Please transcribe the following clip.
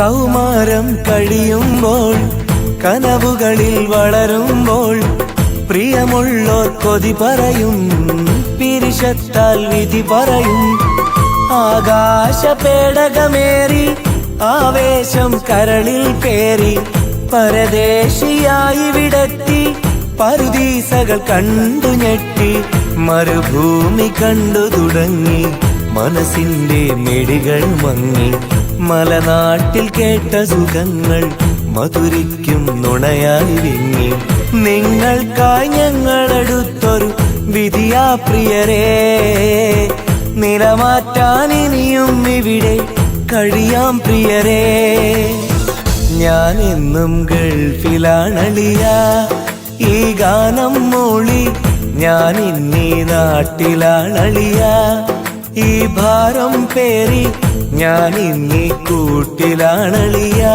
കൗമാരം കഴിയുമ്പോൾ കനവുകളിൽ വളരുമ്പോൾ പ്രിയമുള്ളോർ കൊതി പറയും പിരിശത്താൽ വിധി പറയും. ആകാശ പേടകമേറി ആവേശം കരളിൽ പേറി പരദേശിയായി വിടത്തി പരുദീസകൾ കണ്ടു ഞെട്ടി മരുഭൂമി കണ്ടു തുടങ്ങി. മനസ്സിന്റെ മെടികൾ മങ്ങി മലനാട്ടിൽ കേട്ട സുഖങ്ങൾ മധുരിക്കും നുണയായി വിങ്ങി. നിങ്ങൾക്കായി ഞങ്ങളെടുത്തൊരു വിധിയാ പ്രിയരേ. നിലമാറ്റാൻ ഇനിയും ഇവിടെ കഴിയാം പ്രിയരേ. ഞാൻ എന്നും ഗൾഫിലാണളിയ. ഈ ഗാനം മൂളി ഞാൻ ഇന്നീ നാട്ടിലാണളിയ. ഈ ഭാരം പേറി ഞാൻ ഇന്നീ കൂട്ടിലാണളിയ.